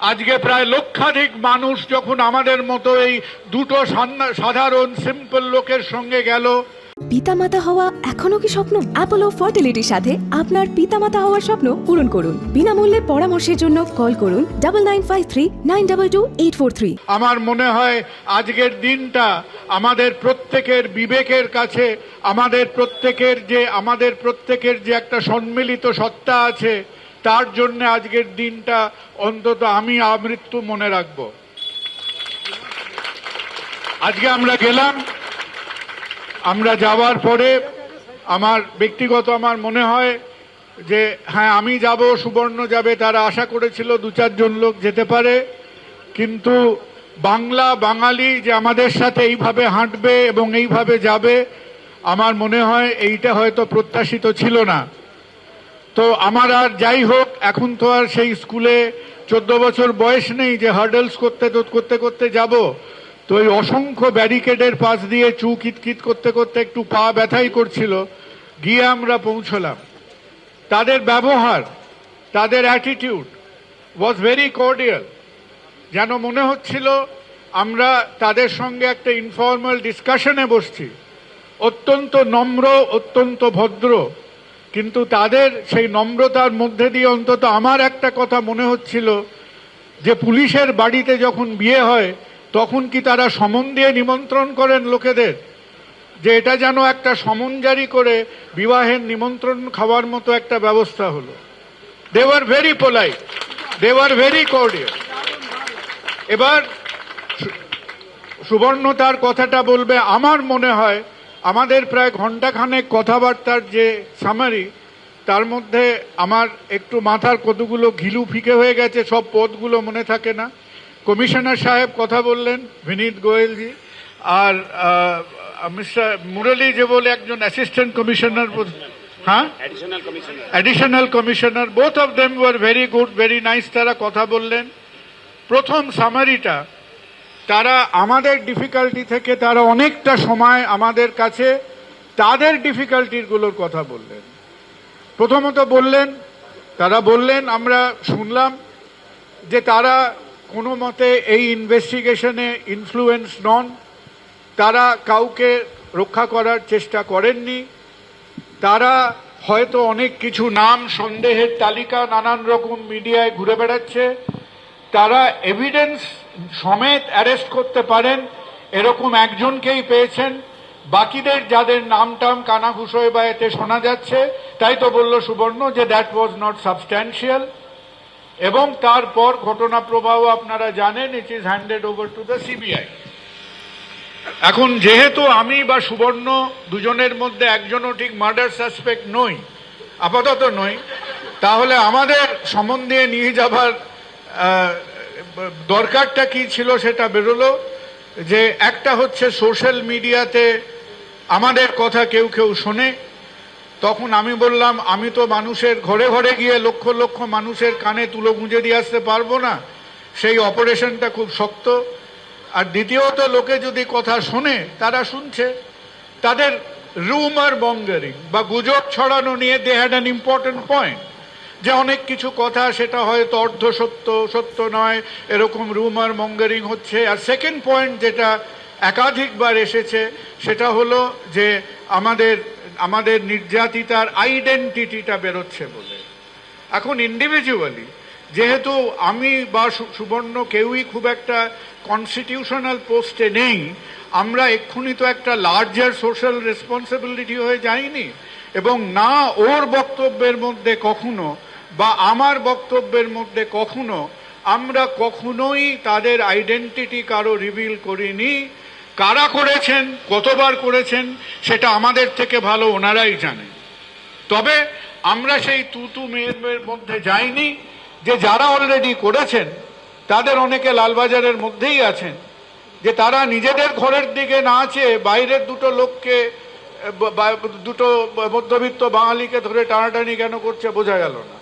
আজকে প্রায় লক্ষাধিক মানুষ যখন আমাদের মতো এই দুটো সাধারণ সিম্পল লোকের সঙ্গে গেল। পিতামাতা হওয়া এখনও কি স্বপ্ন? অ্যাপোলো ফার্টিলিটির সাথে আপনার পিতামাতা হওয়ার স্বপ্ন পূরণ করুন। বিনামূল্যে পরামর্শের জন্য কল করুন double nine five three nine double two eight four three আমার মনে হয় আজকের দিনটা আমাদের প্রত্যেকের বিবেকের কাছে আমাদের প্রত্যেকের যে আমাদের প্রত্যেকের যে একটা সম্মিলিত সত্তা আছে তার জন্য আজকের দিনটা অন্তত আমি আমৃত্যু মনে রাখব। আজকে আমরা গেলাম, আমরা যাওয়ার পরে আমার ব্যক্তিগত আমার মনে হয় যে হ্যাঁ আমি যাব, সুবর্ণ যাবে, তারা আশা করেছিল দু চারজন লোক যেতে পারে, কিন্তু বাংলা বাঙালি যে আমাদের সাথে এইভাবে হাঁটবে এবং এইভাবে যাবে, আমার মনে হয় এইটা হয়তো প্রত্যাশিত ছিল না। তো আমার আর যাই হোক, এখন তো আর সেই স্কুলে চোদ্দ বছর বয়স নেই যে হার্ডেলস করতে করতে করতে যাব। তো ওই অসংখ্য ব্যারিকেডের পাশ দিয়ে চু কিতকিত করতে করতে একটু পা ব্যথাই করছিল। গিয়ে আমরা পৌঁছলাম। তাদের ব্যবহার, তাদের অ্যাটিটিউড ওয়াজ ভেরি কর্ডিয়াল যেন মনে হচ্ছিল আমরা তাদের সঙ্গে একটা ইনফর্মাল ডিসকাশনে বসছি। অত্যন্ত নম্র, অত্যন্ত ভদ্র। কিন্তু তাদের সেই নম্রতার মধ্যে দিয়ে অন্তত আমার একটা কথা মনে হচ্ছিল যে পুলিশের বাড়িতে যখন বিয়ে হয়, তখন কি তারা সমন দিয়ে নিমন্ত্রণ করেন লোকেদের? যে এটা যেন একটা সমন জারি করে বিবাহের নিমন্ত্রণ খাওয়ার মতো একটা ব্যবস্থা হলো। They were very polite they were very cordial এবার সুবর্ণ তার কথাটা বলবে, আমার মনে হয় আমাদের প্রায় ঘন্টাখানেক কথাবার্তার যে সামারি তার মধ্যে আমার একটু মাথার কতগুলো ঘিলু ফিকে হয়ে গেছে সব পদগুলো মনে থাকে না। কমিশনার সাহেব কথা বললেন বিনীত গোয়েলজি আর মিস্টার মুরলী যে বলে একজন অ্যাসিস্ট্যান্ট কমিশনার হ্যাঁ? Additional commissioner both of them were very good very nice তারা কথা বললেন। প্রথম সামারিটা তারা আমাদের ডিফিকাল্টি থেকে তারা অনেকটা সময় আমাদের কাছে তাদের ডিফিকাল্টিগুলোর কথা বললেন। প্রথমত বললেন, তারা বললেন, আমরা শুনলাম যে তারা কোনো মতে এই ইনভেস্টিগেশনে ইনফ্লুয়েন্স নন। তারা কাউকে রক্ষা করার চেষ্টা করেননি। তারা হয়তো অনেক কিছু নাম সন্দেহের তালিকা নানান রকম মিডিয়ায় ঘুরে বেড়াচ্ছে। তারা এভিডেন্স সমেত অ্যারেস্ট করতে পারেন, এরকম একজনকেই পেয়েছেন। বাকিদের যাদের নাম টাম কানাঘুষোয় বা এতে শোনা যাচ্ছে, তাই তো বলল সুবর্ণ যে দ্যাট ওয়াজ নট সাবস্ট্যান্সিয়াল এবং তারপর ঘটনা প্রবাহ আপনারা জানেন it is handed over to the CBI এখন যেহেতু আমি বা সুবর্ণ দুজনের মধ্যে একজনও ঠিক মার্ডার সাসপেক্ট নই, আপাতত নই, তাহলে আমাদের সম্বন্ধে নিয়ে যাবার দরকারটা কি ছিল সেটা বেরোলো যে একটা হচ্ছে সোশ্যাল মিডিয়াতে আমাদের কথা কেউ কেউ শোনে। তখন আমি বললাম, আমি তো মানুষের ঘরে ঘরে গিয়ে লক্ষ লক্ষ মানুষের কানে তুলো গুঁজে দিয়ে আসতে পারব না। সেই অপারেশনটা খুব শক্ত। আর দ্বিতীয়ত, লোকে যদি কথা শোনে, তারা শুনছে। তাদের রুমার বঙ্গারিং বা গুজব ছড়ানো নিয়ে they had an important point. যে অনেক কিছু কথা, সেটা হয়তো অর্ধ সত্য সত্য নয়, এরকম রুমার মঙ্গারিং হচ্ছে। আর সেকেন্ড পয়েন্ট যেটা একাধিকবার এসেছে, সেটা হলো যে আমাদের আমাদের নির্যাতিতার আইডেন্টিটিটা বেরোচ্ছে বলে। এখন ইন্ডিভিজুয়ালি যেহেতু আমি বা সুবর্ণ কেউই খুব একটা কনস্টিটিউশনাল পোস্টে নেই, আমরা এক্ষুনি তো একটা লার্জার সোশ্যাল রেসপন্সিবিলিটি হয়ে যাইনি। এবং না ওর বক্তব্যের মধ্যে কখনো বা আমার বক্তব্যের মধ্যে কখনো, আমরা কখনোই তাদের আইডেন্টিটি কারও রিভিল করিনি। কারা করেছেন, কতবার করেছেন, সেটা আমাদের থেকে ভালো ওনারাই জানেন। তবে আমরা সেই তুতু মেয়ের মধ্যে যাইনি, যে যারা অলরেডি করেছেন, তাদের অনেকে লালবাজারের মধ্যেই আছেন, যে তারা নিজেদের ঘরের দিকে না চেয়ে বাইরের দুটো লোককে দুটো মধ্যবিত্ত বাঙালিকে ধরে টানাটানি কেন করছে বোঝা গেল না।